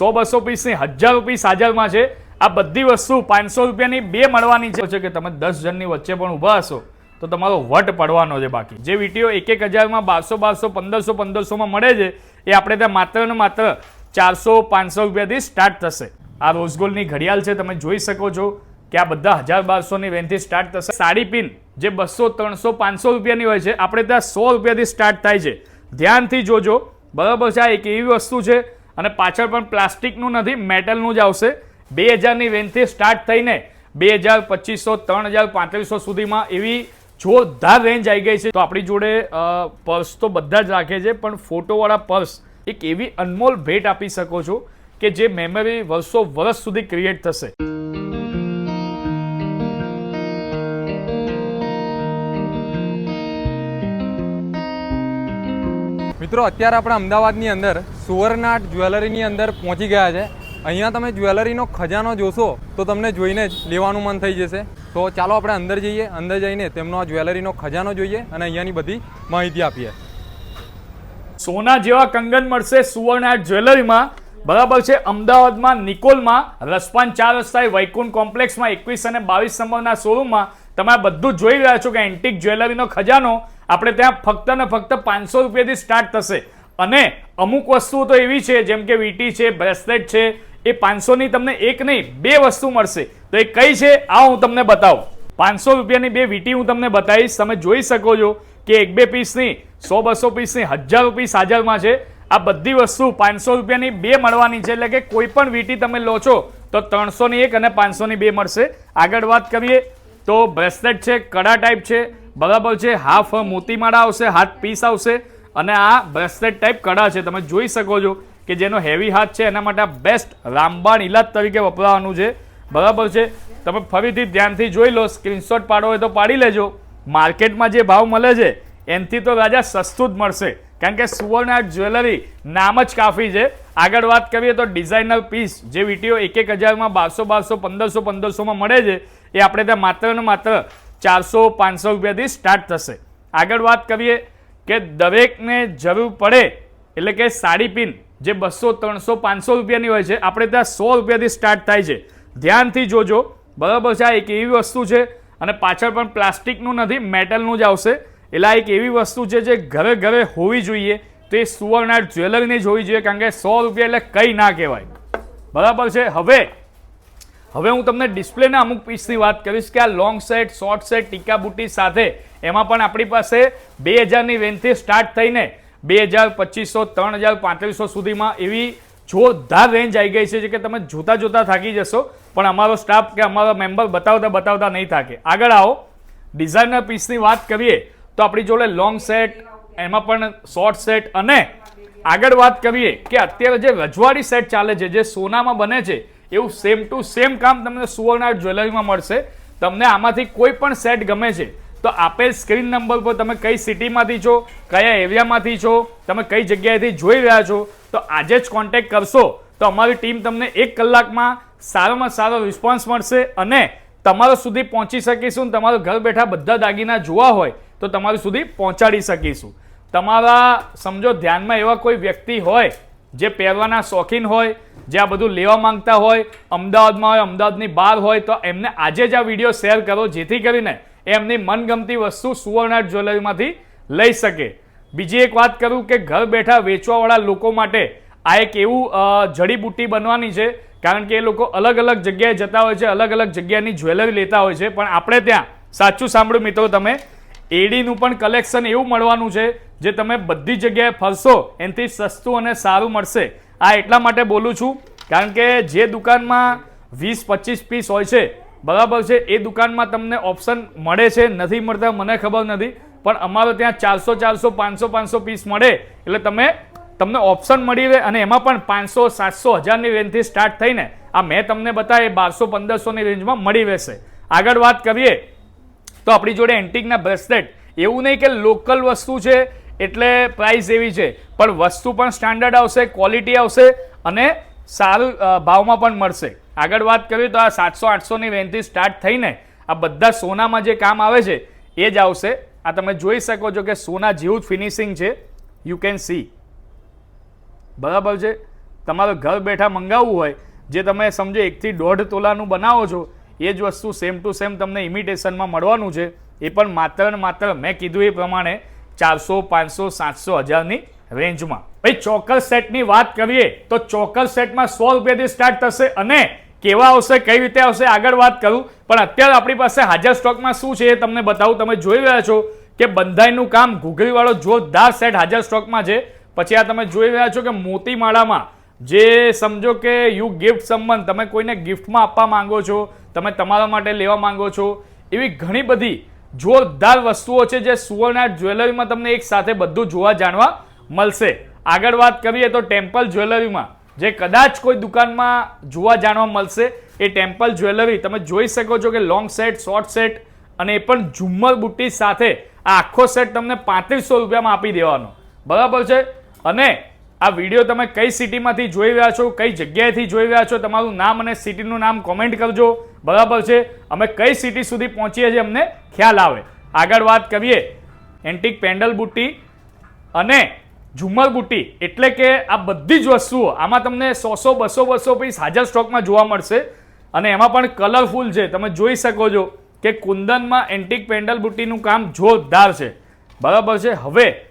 સો બસો પીસની હજાર રૂપિયા હાજરમાં છે. આ બધી વસ્તુ પાંચસો રૂપિયાની બે મળવાની છે. કે તમે દસ જણની વચ્ચે પણ ઊભા હશો, તો તમારો વટ પડવાનો છે બાકી. જે વીટીઓ એક એક હજારમાં બારસો બારસો, પંદરસો, પંદરસોમાં મળે છે, એ આપણે ત્યાં માત્ર ને માત્ર ચારસો, પાંચસો રૂપિયાથી સ્ટાર્ટ થશે. આ રોઝગોલ્ડની ઘડિયાળ છે, તમે જોઈ શકો છો કે આ બધા હજાર, બારસોની રેન્જથી સ્ટાર્ટ થશે. સાડી પિન જે બસો, ત્રણસો, પાંચસો રૂપિયાની હોય છે, આપણે ત્યાં સો રૂપિયાથી સ્ટાર્ટ થાય છે. ધ્યાનથી જોજો, બરાબર છે, આ એક એવી વસ્તુ છે અને પાછળ પણ પ્લાસ્ટિકનું નથી, મેટલનું જ આવશે. બે હજારની રેન્જથી સ્ટાર્ટ થઈને બે હજાર પચીસો ત્રણ હજાર પાંત્રીસો સુધીમાં એવી જોરદાર રેન્જ આવી ગઈ છે. તો આપણી જોડે પર્સ તો બધા જ રાખે છે, પણ ફોટોવાળા પર્સ એક એવી અનમોલ ભેટ આપી શકો છો કે જે મેમરી વર્ષો વર્ષ સુધી ક્રિએટ થશે. મિત્રો, અત્યારે આપણે અમદાવાદની અંદર સુવર્ણાટ જ્વેલરીની અંદર પહોંચી ગયા છે. અહીંયા તમે જ્વેલરીનો ખજાનો જોશો, તો તમને જોઈને જ લેવાનું મન થઈ જશે. તો ચાલો આપણે અંદર જઈએ, અંદર જઈને તેમનો જ્વેલરીનો ખજાનો જોઈએ અને અહીંયાની બધી માહિતી આપીએ. સોના જેવા કંગન મળશે સુવર્ણ આર્ટ જ્વેલરીમાં. બરાબર છે, અમદાવાદમાં નિકોલમાં, રસપાન ચાર રસ્તાએ વૈકુંઠ કોમ્પ્લેક્સમાં એકવીસ અને બાવીસ નંબરના શોરૂમમાં. તમે બધું જોઈ રહ્યા છો કે એન્ટિક જ્વેલરીનો ખજાનો આપણે ત્યાં ફક્ત ને ફક્ત પાંચસો રૂપિયાથી સ્ટાર્ટ થશે. અને અમુક વસ્તુઓ તો એવી છે, જેમ કે વીટી છે બ્રેસલેટ છે, એ પાંચસોની તમને એક નહીં, બે વસ્તુ મળશે. તો એ કઈ છે, આ હું તમને બતાવું. પાંચસો રૂપિયાની બે વીટી હું તમને બતાવીશ. તમે જોઈ શકો છો કે એક બે પીસની સો, બસો પીસની હજારો પીસ હાજરમાં છે. આ બધી વસ્તુ પાંચસો રૂપિયાની બે મળવાની છે, એટલે કે કોઈ પણ વીટી તમે લો છો, તો ત્રણસોની એક અને પાંચસોની બે મળશે. આગળ વાત કરીએ, તો બ્રેસલેટ છે, કડા ટાઈપ છે બરાબર છે, હાફ મોતીમાળા આવશે હાથ પીસ આવશે અને આ બ્રેસલેટ ટાઈપ કડા છે. તમે જોઈ શકો છો કે જેનો હેવી હાથ છે, એના માટે આ બેસ્ટ રામબાણ ઇલાજ તરીકે વપરાવાનું છે. બરાબર છે? તમે ફરીથી ધ્યાનથી જોઈ લો સ્ક્રીનશોટ પાડો હોય તો પાડી લેજો. માર્કેટમાં જે ભાવ મળે છે, એનથી તો રાજા સસ્તું જ મળશે. કારણ કે સુવર્ણ આર્ટ જ્વેલરી નામ જ કાફી છે. આગળ વાત કરીએ તો ડિઝાઇનર પીસ જે વીટીઓ એક એક હજારમાં બારસો બારસો પંદરસો પંદરસોમાં મળે છે, એ આપણે ત્યાં માત્ર ને માત્ર ચારસો પાંચસો રૂપિયાથી સ્ટાર્ટ થશે. આગળ વાત કરીએ કે દરેકને જરૂર પડે એટલે કે સાડી પિન, જે બસો ત્રણસો પાંચસો રૂપિયાની હોય છે, આપણે ત્યાં સો રૂપિયાથી સ્ટાર્ટ થાય છે. ધ્યાનથી જોજો, બરાબર છે, આ એક એવી વસ્તુ છે અને પાછળ પણ પ્લાસ્ટિકનું નથી, મેટલનું જ આવશે. એટલે આ એક એવી વસ્તુ છે જે ઘરે ઘરે હોવી જોઈએ. તો એ સુવર્ણ જ હોવી જોઈએ, કારણ કે સો રૂપિયા એટલે કંઈ ના કહેવાય. બરાબર છે? હવે હવે હું તમને ડિસ્પ્લેના અમુક પીસની વાત કરીશ કે આ લોંગ સેટ શોર્ટ સેટ ટીકા બુટી સાથે એમાં પણ આપણી પાસે બે હજારની રેન્જથી સ્ટાર્ટ થઈને બે હજાર પચીસો, ત્રણ હજાર પાંત્રીસો સુધીમાં એવી જોરદાર રેન્જ આવી ગઈ છે કે તમે જોતા જોતા થાકી જશો. પણ અમારો સ્ટાફ કે અમારો મેમ્બર બતાવતા બતાવતા નહીં થાકે. આગળ આવો. ડિઝાઇનર પીસની વાત કરીએ તો આપણી જોડે લોંગ સેટ એમાં પણ શોર્ટ સેટ અને આગળ વાત કરીએ કે અત્યારે જે રજવાડી સેટ ચાલે છે, જે સોનામાં બને છે એવું સેમ ટુ સેમ કામ તમને સુવર્ણા જ્વેલરીમાં મળશે. તમને આમાંથી કોઈ પણ સેટ ગમે છે, તો આપેલ સ્ક્રીન નંબર પર તમે કઈ સિટીમાંથી છો, કયા એરિયામાંથી છો, તમે કઈ જગ્યાએથી જોઈ રહ્યા છો, તો આજે જ કોન્ટેક્ટ કરશો. તો અમારી ટીમ તમને એક કલાકમાં સારામાં સારો રિસ્પોન્સ મળશે અને તમારા સુધી પહોંચી શકીશું અને તમારું ઘર બેઠા બધા દાગીના જોવા હોય, તો તમારું સુધી પહોંચાડી શકીશું. તમારા, સમજો, ધ્યાનમાં એવા કોઈ વ્યક્તિ હોય જે પહેરવાના શોખીન હોય, જે આ બધું લેવા માંગતા હોય, અમદાવાદમાં હોય, અમદાવાદની બહાર હોય, તો એમને આજે જ આ વીડિયો શેર કરો, જેથી કરીને એમની મનગમતી વસ્તુ સુવર્ણ જ્વેલરીમાંથી લઈ શકે. બીજી એક વાત કરું કે ઘર બેઠા વેચવાવાળા લોકો માટે આ એક એવું જડીબુટ્ટી બનવાની છે, કારણ કે એ લોકો અલગ અલગ જગ્યાએ જતા હોય છે, અલગ અલગ જગ્યાની જ્વેલરી લેતા હોય છે, પણ આપણે ત્યાં સાચું સાંભળ્યું મિત્રો તમે, એડીનું પણ કલેક્શન એવું મળવાનું છે જે તમે બધી જગ્યાએ ફરશો, એનાથી સસ્તું અને સારું મળશે. આ એટલા માટે બોલું છું, કારણ કે જે દુકાનમાં વીસ, પચીસ પીસ હોય છે, બરાબર છે, એ દુકાનમાં તમને ઓપ્શન મળે છે, નથી મળતા, મને ખબર નથી, પણ અમારે ત્યાં ચારસો ચારસો, પાંચસો પાંચસો પીસ મળે. એટલે તમે, તમને ઓપ્શન મળી રહે અને એમાં પણ પાંચસો, સાતસો હજારની રેન્જથી સ્ટાર્ટ થઈને, આ મેં તમને બતાવે બારસો, પંદરસોની રેન્જમાં મળી રહેશે. આગળ વાત કરીએ, તો આપણી જોડે એન્ટિકના બ્રેસલેટ એવું નહીં કે લોકલ વસ્તુ છે એટલે પ્રાઇસ એવી છે. પણ વસ્તુ પણ સ્ટાન્ડર્ડ આવશે ક્વોલિટી આવશે અને સારું ભાવમાં પણ મળશે. આગળ વાત કરીએ તો આ સાતસો, આઠસોની રેન્જથી સ્ટાર્ટ થઈને આ બધા સોનામાં જે કામ આવે છે, એ જ આવશે. આ તમે જોઈ શકો છો કે સોના જેવું જ ફિનિશિંગ છે. યુ કેન સી બરાબર છે? તમારે ઘર બેઠા મંગાવવું હોય, જે તમે સમજો એકથી દોઢ તોલાનું બનાવો છો, એ જ વસ્તુ સેમ ટુ સેમ તમને ઇમિટેશનમાં મળવાનું છે. એ પણ માત્ર ને માત્ર મેં કીધું એ પ્રમાણે ચારસો, પાંચસો, સાતસો હજારની રેન્જમાં. ભાઈ, ચોક્કસ સેટની વાત કરીએ તો ચોક્કસ સેટમાં સો રૂપિયાથી સ્ટાર્ટ થશે અને કેવા આવશે, કઈ રીતે આવશે, આગળ વાત કરું. પણ અત્યારે આપણી પાસે હાજર સ્ટોકમાં શું છે એ તમને બતાવું. તમે જોઈ રહ્યા છો કે બંધાઈનું કામ ઘૂઘરીવાળો જોરદાર સેટ હાજર સ્ટોકમાં છે. પછી આ તમે જોઈ રહ્યા છો કે મોતીમાળામાં જે સમજો કે યુ ગિફ્ટ સંબંધ, તમે કોઈને ગિફ્ટમાં આપવા માંગો છો, તમે તમારા માટે લેવા માંગો છો, એવી ઘણી બધી જોરદાર વસ્તુઓ છે જે સુવર્ણ જ્વેલરીમાં તમને એક સાથે બધું જોવા જાણવા મળશે. આગળ વાત કરીએ તો ટેમ્પલ જ્વેલરીમાં, જે કદાચ કોઈ દુકાનમાં જોવા જાણવા મળશે, એ ટેમ્પલ જ્વેલરી. તમે જોઈ શકો છો કે લોંગ સેટ શોર્ટ સેટ અને એ પણ ઝુમ્મર બુટ્ટી સાથે આ આખો સેટ તમને પાંત્રીસો રૂપિયામાં આપી દેવાનો. બરાબર છે? અને આ વીડિયો તમે કઈ સિટીમાંથી જોઈ રહ્યા છો, કઈ જગ્યાએથી જોઈ રહ્યા છો, તમારું નામ અને સિટીનું નામ કોમેન્ટ કરજો. બરાબર છે? અમે કઈ સિટી સુધી પહોંચીએ છીએ અમને ખ્યાલ આવે. આગળ વાત કરીએ. એન્ટિક પેન્ડલ બુટ્ટી અને ઝુમ્મર બુટ્ટી એટલે કે આ બધી જ વસ્તુઓ. આમાં તમને સો સો, બસો બસો પીસ હાજર સ્ટોકમાં જોવા મળશે. અને એમાં પણ કલરફુલ છે. તમે જોઈ શકો છો કે કુંદનમાં એન્ટિક પેન્ડલ બુટ્ટીનું કામ જોરદાર છે. બરાબર છે? હવે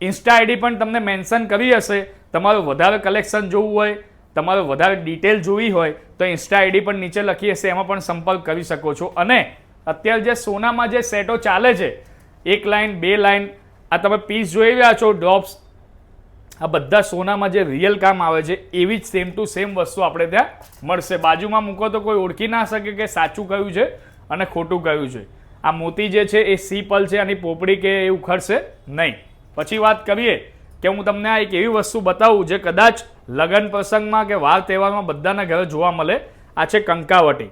ઇન્સ્ટા આઈડી પણ તમને મેન્શન કરી હશે. તમારું વધારે કલેક્શન જોવું હોય, તમારે વધારે ડિટેલ જોવી હોય, તો ઇન્સ્ટા આઈડી પણ નીચે લખી હશે, એમાં પણ સંપર્ક કરી શકો છો. અને અત્યારે જે સોનામાં જે સેટો ચાલે છે, એક લાઇન બે લાઇન આ તમે પીસ જોઈ રહ્યા છો ડ્રોપ્સ આ બધા સોનામાં જે રિયલ કામ આવે છે, એવી જ સેમ ટુ સેમ વસ્તુ આપણે ત્યાં મળશે. બાજુમાં મૂકો તો કોઈ ઓળખી ના શકે કે સાચું કયું છે અને ખોટું કયું છે. આ મોતી જે છે, એ સી પલ છે, આની પોપડી કે એ ઉખડશે નહીં. પછી વાત કરીએ કે હું તમને આ એક એવી વસ્તુ બતાવું જે કદાચ લગ્ન પ્રસંગમાં કે વાર તહેવારમાં બધાના ઘરે જોવા મળે. આ છે કંકાવટી.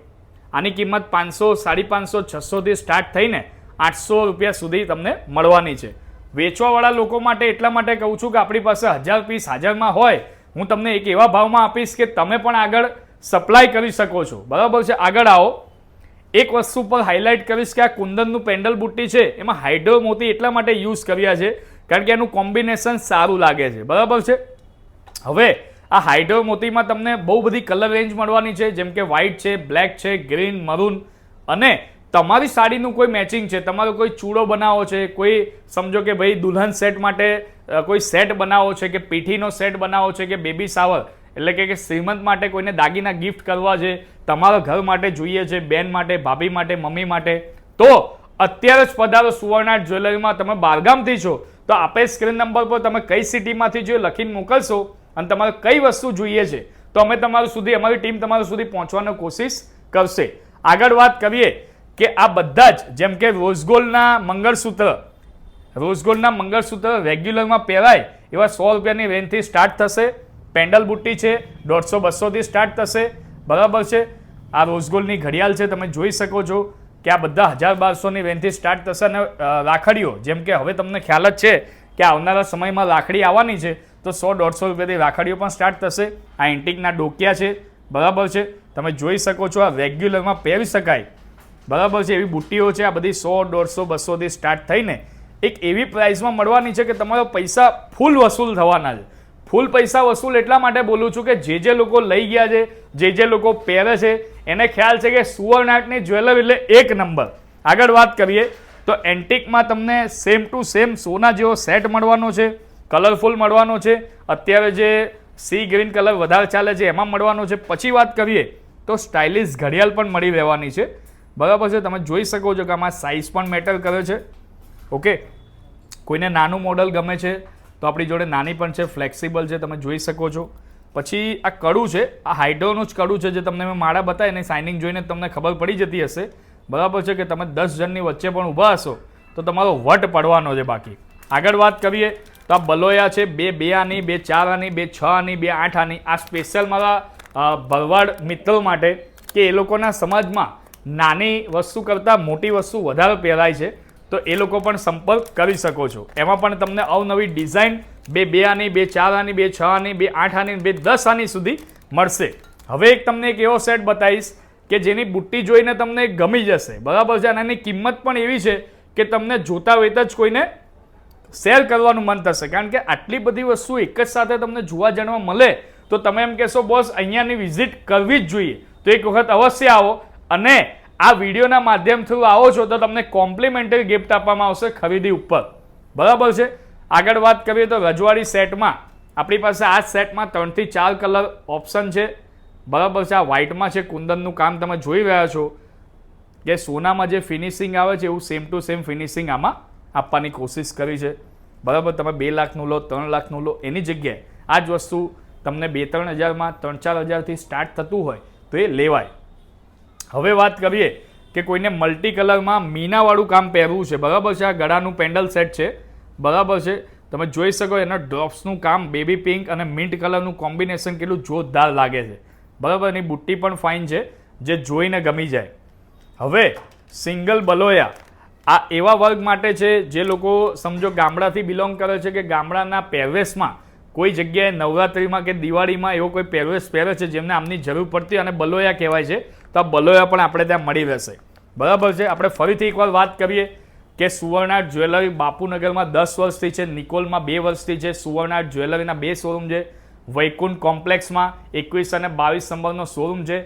આની કિંમત પાંચસો, સાડી પાંચસો, છસોથી સ્ટાર્ટ થઈને આઠસો રૂપિયા સુધી તમને મળવાની છે. વેચવાવાળા લોકો માટે એટલા માટે કહું છું કે આપણી પાસે હજાર પીસ હાજરમાં હોય, હું તમને એક એવા ભાવમાં આપીશ કે તમે પણ આગળ સપ્લાય કરી શકો છો. બરાબર છે? આગળ આવો. એક વસ્તુ પર હાઇલાઇટ કરીશ કે આ કુંદનનું પેન્ડલ બુટ્ટી છે, એમાં હાઇડ્રો મોતી એટલા માટે યુઝ કર્યા છે કારણ કે એનું કોમ્બિનેશન સારું લાગે છે. બરાબર છે? હવે આ હાઇડ્રો મોતીમાં તમને બહુ બધી કલર રેન્જ મળવાની છે, જેમ કે વ્હાઇટ છે બ્લેક છે ગ્રીન મરૂન અને તમારી સાડીનું કોઈ મેચિંગ છે, તમારો કોઈ ચૂડો બનાવો છે, કોઈ સમજો કે ભાઈ દુલ્હન સેટ માટે કોઈ સેટ બનાવો છે કે પીઠીનો સેટ બનાવો છે કે બેબી સાવર એટલે કે શ્રીમંત માટે કોઈને દાગીના ગિફ્ટ કરવા છે, તમારા ઘર માટે જોઈએ છે, બેન માટે, ભાભી માટે, મમ્મી માટે. તો અત્યારે જ પધારો સુવર્ણાટ જ્વેલરીમાં તમે બારગામથી છો. તો આપે સ્ક્રીન નંબર પર તમે કઈ સિટીમાંથી જો લખીને મોકલશો અને તમારે કઈ વસ્તુ જોઈએ છે, તો અમે તમારું સુધી, અમારી ટીમ તમારા સુધી પહોંચવાનો કોશિશ કરશે. આગળ વાત કરીએ કે આ બધા જ, જેમ કે રોઝગોલ્ડના મંગળસૂત્ર રોઝગોલ્ડના મંગળસૂત્ર રેગ્યુલરમાં પહેરાય એવા સો રૂપિયાની રેન્જથી સ્ટાર્ટ થશે. પેન્ડલ બુટ્ટી છે, દોઢસો બસોથી સ્ટાર્ટ થશે. બરાબર છે? આ રોઝગોલ્ડની ઘડિયાળ છે, તમે જોઈ શકો છો. કે આ બધા હજાર બારસોની રેન્જથી સ્ટાર્ટ થશે અને રાખડીઓ જેમ કે હવે તમને ખ્યાલ જ છે કે આવનારા સમયમાં રાખડી આવવાની છે, તો સો દોઢસો રૂપિયાથી રાખડીઓ પણ સ્ટાર્ટ થશે. આ એન્ટિકના ડોકિયા છે, બરાબર છે? તમે જોઈ શકો છો આ રેગ્યુલરમાં પહેરી શકાય. બરાબર છે? એવી બુટ્ટીઓ છે, આ બધી સો દોઢસો બસોથી સ્ટાર્ટ થઈને. એક એવી પ્રાઇસમાં મળવાની છે કે તમારો પૈસા ફૂલ વસૂલ થવાના છે. ફૂલ પૈસા વસૂલ એટલા માટે બોલું છું કે જે જે લોકો લઈ ગયા છે, જે જે લોકો પહેરે છે, એને ખ્યાલ છે કે સુવર્ણાટની જ્વેલરી એટલે એક નંબર. આગળ વાત કરીએ, તો એન્ટિકમાં તમને સેમ ટુ સેમ સોના જેવો સેટ મળવાનો છે કલરફુલ મળવાનો છે, અત્યારે જે સી ગ્રીન કલર વધારે ચાલે છે, એમાં મળવાનો છે. પછી વાત કરીએ, તો સ્ટાઇલિશ ઘડિયાળ પણ મળી રહેવાની છે. બરાબર છે, તમે જોઈ શકો છો કે આમાં સાઇઝ પણ મેટર કરે છે. ઓકે કોઈને નાનું મોડલ ગમે છે તો આપણી જોડે નાની પણ છે ફ્લેક્સિબલ છે, તમે જોઈ શકો છો. પછી આ કડું છે, આ હાઇડ્રોનું જ કડું છે જે તમને મેં માળા બતાવી, એની સાઇનિંગ જોઈને તમને ખબર પડી જતી હશે. બરાબર છે કે તમે દસ જણની વચ્ચે પણ ઊભા હશો, તો તમારો વટ પડવાનો છે બાકી. આગળ વાત કરીએ, તો આ બલોયા છે, બે બે આની, બે ચાર આની, બે છ આની, બે આઠ આની. આ સ્પેશિયલ મારા ભરવાડ મિત્રો માટે કે એ લોકોના સમાજમાં નાની વસ્તુ કરતાં મોટી વસ્તુ વધારે પહેરાય છે. તો એ લોકો પણ સંપર્ક કરી શકો છો. એમાં પણ તમને અવનવી ડિઝાઇન બે બે આની, બે ચાર આની, બે છ આની, બે આઠ આની, બે દસ આની સુધી મળશે. હવે એક તમને એક એવો સેટ બતાવીશ કે જેની બુટ્ટી જોઈને તમને ગમી જશે. બરાબર છે? અને એની કિંમત પણ એવી છે કે તમને જોતા વેત જ કોઈને શેર કરવાનું મન થશે. કારણ કે આટલી બધી વસ્તુ એક જ સાથે તમને જોવા જાણવા મળે તો તમે એમ કહેશો, બોસ, અહીંયાની વિઝિટ કરવી જ જોઈએ. તો એક વખત અવશ્ય આવો અને આ વિડીયોના માધ્યમ થ્રુ આવો છો તો તમને કોમ્પ્લિમેન્ટરી ગિફ્ટ આપવામાં આવશે ખરીદી ઉપર. બરાબર છે? આગળ વાત કરીએ તો રજવાડી સેટમાં. આપણી પાસે આ સેટમાં ત્રણથી ચાર કલર ઓપ્શન છે. બરાબર છે? આ વ્હાઇટમાં છે, કુંદનનું કામ તમે જોઈ રહ્યા છો. કે સોનામાં જે ફિનિશિંગ આવે છે, એવું સેમ ટુ સેમ ફિનિશિંગ આમાં આપવાની કોશિશ કરી છે. બરાબર? તમે બે લાખનું લો, ત્રણ લાખનું લો, એની જગ્યાએ. આ જ વસ્તુ તમને બે ત્રણ હજારમાં, ત્રણ ચાર હજારથી સ્ટાર્ટ થતું હોય તો એ લેવાય. હવે વાત કરીએ કે કોઈને મલ્ટી કલરમાં મીનાવાળું કામ પહેરવું છે. બરાબર છે? આ ગળાનું પેન્ડલ સેટ છે. બરાબર છે? તમે જોઈ શકો એના ડ્રોપ્સનું કામ બેબી પિંક અને મિન્ટ કલરનું કોમ્બિનેશન કેટલું જોરદાર લાગે છે. બરાબર? એની બુટ્ટી પણ ફાઇન છે, જે જોઈને ગમી જાય. હવે સિંગલ બલોયા. આ એવા વર્ગ માટે છે જે લોકો સમજો ગામડાથી બિલોંગ કરે છે કે ગામડાના પહેરવેશમાં કોઈ જગ્યાએ નવરાત્રિમાં કે દિવાળીમાં એવો કોઈ પહેરવેશ પહેરે છે જેમને આમની જરૂર પડતી અને બલોયા કહેવાય છે. તો બલોયા પણ આપણે ત્યાં મળી રહેશે. બરાબર છે? આપણે ફરીથી એકવાર વાત કરીએ કે સુવર્ણાર્ટ જ્વેલરી બાપુનગરમાં દસ વર્ષથી છે, નિકોલમાં બે વર્ષથી છે. સુવર્ણાર્ટ જ્વેલરીના બે શોરૂમ છે. વૈકુંઠ કોમ્પ્લેક્સમાં એકવીસ અને બાવીસ નંબરનો શોરૂમ છે.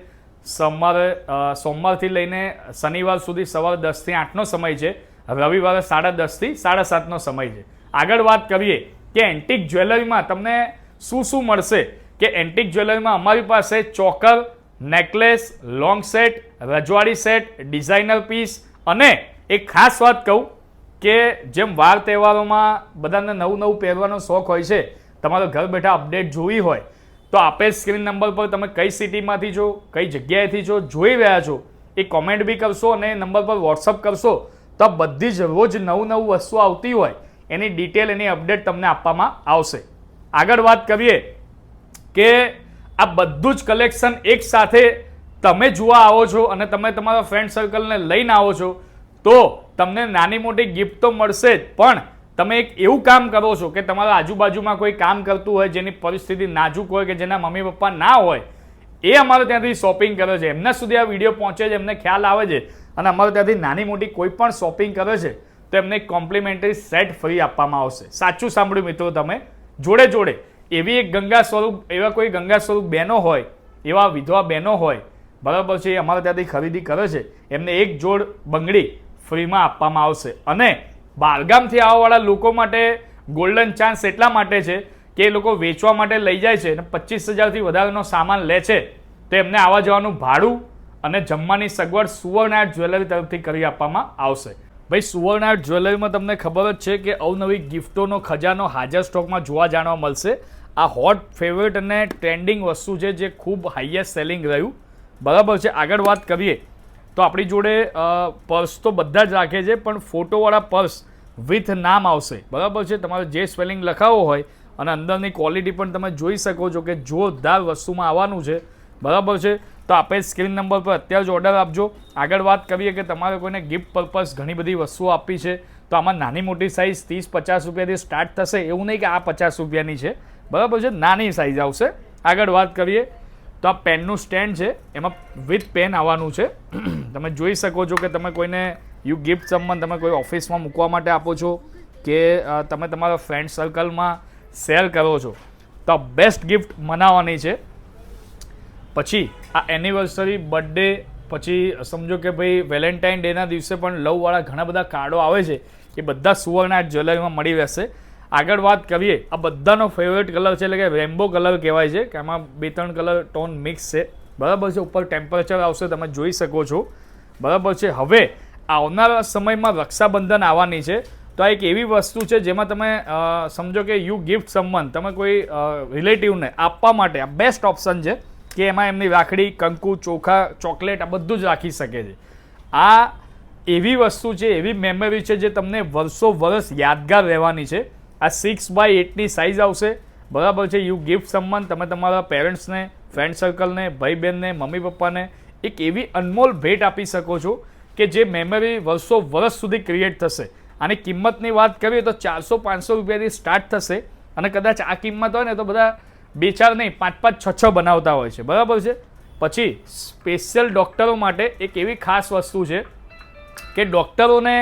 સોમવારે સોમવારથી લઈને શનિવાર સુધી સવારે દસથી આઠનો સમય છે. રવિવારે સાડા દસથી સાડા સાતનો સમય છે. આગળ વાત કરીએ કે એન્ટિક જ્વેલરીમાં તમને શું શું મળશે? કે એન્ટિક જ્વેલરીમાં અમારી પાસે ચોકર નેકલેસ, લોંગ સેટ, રજવાડી સેટ ડિઝાઇનર પીસ અને એક ખાસ વાત કહું કે જેમ વાર તહેવારોમાં બધાને નવું નવું પહેરવાનો શોખ હોય છે, તમારો ઘર બેઠા અપડેટ જોવી હોય, તો આપેલ સ્ક્રીન નંબર પર તમે કઈ સિટીમાંથી છો, કઈ જગ્યાએથી છો, જોઈ રહ્યા છો, એ કોમેન્ટ બી કરશો અને નંબર પર વોટ્સઅપ કરશો, તો બધી જ રોજ નવું નવું વસ્તુ આવતી હોય, એની ડિટેલ એની અપડેટ તમને આપવામાં આવશે. આગળ વાત કરીએ કે આ બધું જ કલેક્શન એક સાથે તમે જોવા આવો છો અને તમે તમારા ફ્રેન્ડ સર્કલને લઈને આવો છો, તો તમને નાની મોટી ગિફ્ટ તો મળશે જ. પણ તમે એક એવું કામ કરો છો કે તમારા આજુબાજુમાં કોઈ કામ કરતું હોય, જેની પરિસ્થિતિ નાજુક હોય કે જેના મમ્મી પપ્પા ના હોય, એ અમારે ત્યાંથી શોપિંગ કરે છે. એમના સુધી આ વીડિયો પહોંચે છે, એમને ખ્યાલ આવે છે. અને અમારે ત્યાંથી નાની મોટી કોઈ પણ શોપિંગ કરે છે, તો એમને કોમ્પ્લિમેન્ટરી સેટ ફ્રી આપવામાં આવશે. સાચું સાંભળ્યું મિત્રો તમે? જોડે જોડે. એવી એક ગંગા સ્વરૂપ, એવા કોઈ ગંગા સ્વરૂપ બહેનો હોય, એવા વિધવા બહેનો હોય, બરાબર છે, એ અમારે ત્યાંથી ખરીદી કરે છે, એમને એક જોડ બંગડી ફ્રીમાં આપવામાં આવશે. અને બહારગામથી આવવાવાળા લોકો માટે ગોલ્ડન ચાન્સ એટલા માટે છે કે એ લોકો વેચવા માટે લઈ જાય છે અને પચીસ હજારથી વધારેનો સામાન લે છે. તો એમને આવવા જવાનું ભાડું અને જમવાની સગવડ સુવર્ણ જ્વેલરી તરફથી કરી આપવામાં આવશે. ભાઈ સુવર્ણ જ્વેલરીમાં તમને ખબર જ છે કે અવનવી ગિફ્ટોનો, ખજાનો હાજર સ્ટોકમાં જોવા જાણવા મળશે. આ હોટ ફેવરેટ અને ટ્રેન્ડિંગ વસ્તુ છે જે ખૂબ હાઈએસ્ટ સેલિંગ રહ્યું. બરાબર છે, આગળ વાત કરીએ તો આપણી જોડે પર્સ તો બધા જ રાખે છે, પણ ફોટોવાળા પર્સ વિથ નામ આવશે. બરાબર છે, તમારે જે સ્પેલિંગ લખાવો હોય અને અંદરની ક્વોલિટી પણ તમે જોઈ શકો છો કે જોરદાર વસ્તુમાં આવવાનું છે. બરાબર છે, તો આપે સ્ક્રીન નંબર પર અત્યારે જ ઓર્ડર આપજો. આગળ વાત કરીએ કે તમારે કોઈને ગિફ્ટ પર્પઝ ઘણી બધી વસ્તુઓ આપી છે. તો આમાં નાની મોટી સાઇઝ ત્રીસ પચાસ રૂપિયાથી સ્ટાર્ટ થશે. એવું નહીં કે આ પચાસ રૂપિયાની છે. બરાબર છે? નાની સાઇઝ આવશે. આગળ વાત કરીએ. તો આ પેનનું સ્ટેન્ડ છે. એમાં વિથ પેન આવવાનું છે. તમે જોઈ શકો છો કે તમે કોઈને યુ ગિફ્ટ સંબંધ તમે કોઈ ઓફિસમાં મૂકવા માટે આપો છો કે તમે તમારા ફ્રેન્ડ સર્કલમાં શેર કરો છો. તો બેસ્ટ ગિફ્ટ મનાવવાની છે. પછી આ એનિવર્સરી બર્થડે પછી સમજો કે ભાઈ વેલેન્ટાઇન ડેના દિવસે પણ લવવાળા ઘણા બધા કાર્ડો આવે છે. એ બધા સુવર્ણ આ જ્વેલરીમાં મળી રહેશે. આગળ વાત કરીએ, આ બધાનો ફેવરેટ કલર છે, એટલે કે રેમ્બો કલર કહેવાય છે, કે આમાં બે ત્રણ કલર ટોન મિક્સ છે. બરાબર છે, ઉપર ટેમ્પરેચર આવશે, તમે જોઈ શકો છો. બરાબર છે, હવે આવનારા સમયમાં રક્ષાબંધન આવવાની છે. તો આ એક એવી વસ્તુ છે, જેમાં તમે સમજો કે યુ ગિફ્ટ સંબંધ તમે કોઈ રિલેટિવને આપવા માટે આ બેસ્ટ ઓપ્શન છે, કે એમાં એમની રાખડી, કંકુ, ચોખા, ચોકલેટ, આ બધું જ રાખી શકે છે. આ એવી વસ્તુ છે, એવી મેમરી છે, જે તમને વર્ષો વર્ષ યાદગાર રહેવાની છે. આ સિક્સ બાય એટની સાઇઝ આવશે. બરાબર છે યુ ગિફ્ટ સંબંધ તમે તમારા પેરેન્ટ્સને ફ્રેન્ડ સર્કલને ભાઈ બહેનને મમ્મી પપ્પાને એક એવી અનમોલ ભેટ આપી શકો છો કે જે મેમરી વર્ષો વર્ષ સુધી ક્રિએટ થશે. આની કિંમતની વાત કરીએ તો ચારસો પાંચસો રૂપિયાથી સ્ટાર્ટ થશે. અને કદાચ આ કિંમત હોય ને તો બધા બે ચાર નહીં, પાંચ પાંચ છ છ બનાવતા હોય છે. બરાબર છે? પછી સ્પેશિયલ ડૉક્ટરો માટે એક એવી ખાસ વસ્તુ છે કે ડૉક્ટરોને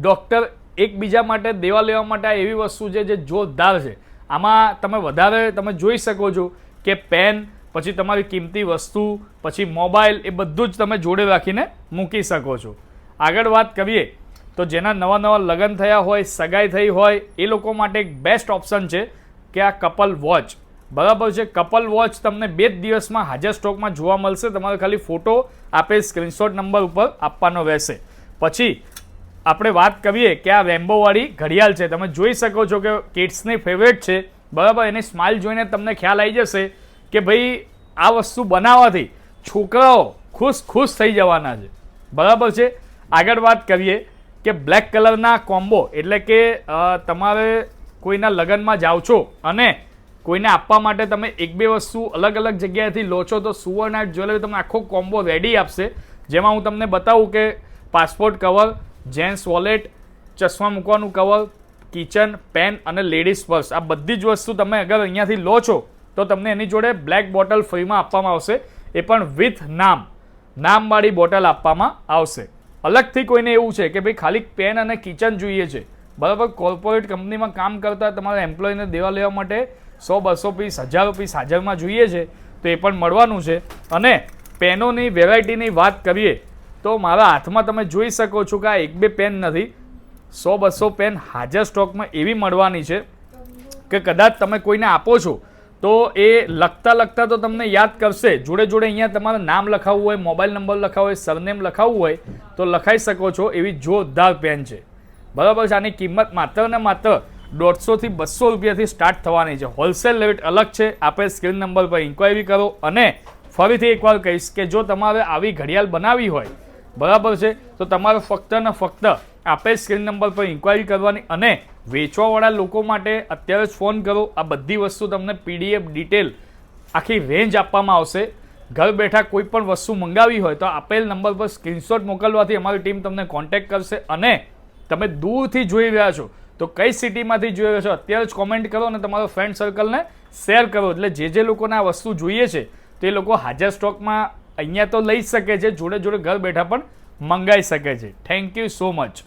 ડૉક્ટર એકબીજા માટે દેવા લેવા માટે આ એવી વસ્તુ છે જે જોરદાર છે. આમાં તમે વધારે તમે જોઈ શકો છો કે પેન, પછી તમારી કિંમતી વસ્તુ, પછી મોબાઈલ એ બધું જ તમે જોડે રાખીને મૂકી શકો છો. આગળ વાત કરીએ તો જેના નવા નવા લગ્ન થયા હોય, સગાઈ થઈ હોય, એ લોકો માટે એક બેસ્ટ ઓપ્શન છે કે આ કપલ વોચ બરાબર છે કપલ વોચ તમને બે જ દિવસમાં હાજર સ્ટોકમાં જોવા મળશે. તમારે ખાલી ફોટો આપે સ્ક્રીનશોટ નંબર ઉપર આપવાનો રહેશે. પછી આપણે વાત કરીએ કે આ રેમ્બોવાળી ઘડિયાળ છે. તમે જોઈ શકો છો કે કિડ્સની ફેવરેટ છે. બરાબર? એની સ્માઇલ જોઈને તમને ખ્યાલ આવી જશે કે ભાઈ, આ વસ્તુ બનાવવાથી છોકરાઓ ખુશ ખુશ થઈ જવાના છે. બરાબર છે? આગળ વાત કરીએ કે બ્લેક કલરના કોમ્બો એટલે કે તમારે કોઈના લગ્નમાં જાઓ છો અને કોઈને આપવા માટે તમે એક બે વસ્તુ અલગ અલગ જગ્યાએથી લો છો, તો સુવર્ણ જ્વેલરી તમને આખો કોમ્બો રેડી આપશે. જેમાં હું તમને બતાવું કે પાસપોર્ટ કવર જેન્ટ્સ વોલેટ, ચશ્મા મૂકવાનું કવર, કિચન, પેન અને લેડીઝ પર્સ. આ બધી જ વસ્તુ તમે અગર અહીંયાથી લો છો, તો તમને એની જોડે બ્લેક બોટલ ફ્રીમાં આપવામાં આવશે. એ પણ વિથ નામ. નામવાળી બોટલ આપવામાં આવશે. અલગથી કોઈને એવું છે કે ભાઈ ખાલી પેન અને કિચન જોઈએ છે. બરાબર? કોર્પોરેટ કંપનીમાં કામ કરતા તમારા એમ્પ્લોયને દેવા લેવા માટે સો, બસો પીસ, હજારો પીસ હાજરમાં જોઈએ છે, તો એ પણ મળવાનું છે. અને પેનોની વેરાયટીની વાત કરીએ તો મારા હાથમાં તમે જોઈ શકો છો કે આ એક બે પેન નથી. સો બસો પેન હાજર સ્ટોકમાં એવી મળવાની છે કે કદાચ તમે કોઈને આપો છો, તો એ લખતા લખતા તો તમને યાદ કરશે. જોડે જોડે અહીંયા તમારે નામ લખાવવું હોય, મોબાઈલ નંબર લખાવો હોય, સરનેમ લખાવવું હોય, તો લખાઈ શકો છો એવી જોરદાર પેન છે. બરાબર છે? આની કિંમત માત્ર ને માત્ર દોઢસોથી બસો રૂપિયાથી સ્ટાર્ટ થવાની છે. હોલસેલ રેટ અલગ છે. આપણે સ્ક્રીન નંબર પર ઇન્ક્વાયરી કરો અને ફરીથી એકવાર કહીશ કે જો તમારે આવી ઘડિયાળ બનાવવી હોય બરાબર છે? તો તમારે ફક્ત ને ફક્ત આપેલ સ્ક્રીન નંબર પર ઇન્ક્વાયરી કરવાની અને વેચવાવાળા લોકો માટે અત્યારે જ ફોન કરો. આ બધી વસ્તુ તમને પીડીએફ ડિટેલ આખી રેન્જ આપવામાં આવશે. ઘર બેઠા કોઈ પણ વસ્તુ મંગાવી હોય તો આપેલ નંબર પર સ્ક્રીનશોટ મોકલવાથી અમારી ટીમ તમને કોન્ટેક્ટ કરશે અને તમે દૂરથી જોઈ રહ્યા છો. તો કઈ સિટીમાંથી જોઈ રહ્યા છો? અત્યારે જ કોમેન્ટ કરો અને તમારો ફ્રેન્ડ સર્કલને શેર કરો. એટલે જે જે લોકોને આ વસ્તુ જોઈએ છે, તે લોકો હાજર સ્ટોકમાં અહીંયા તો લઈ શકે છે, જોડે જોડે ઘર બેઠા પણ મંગાઈ શકે છે. Thank you so much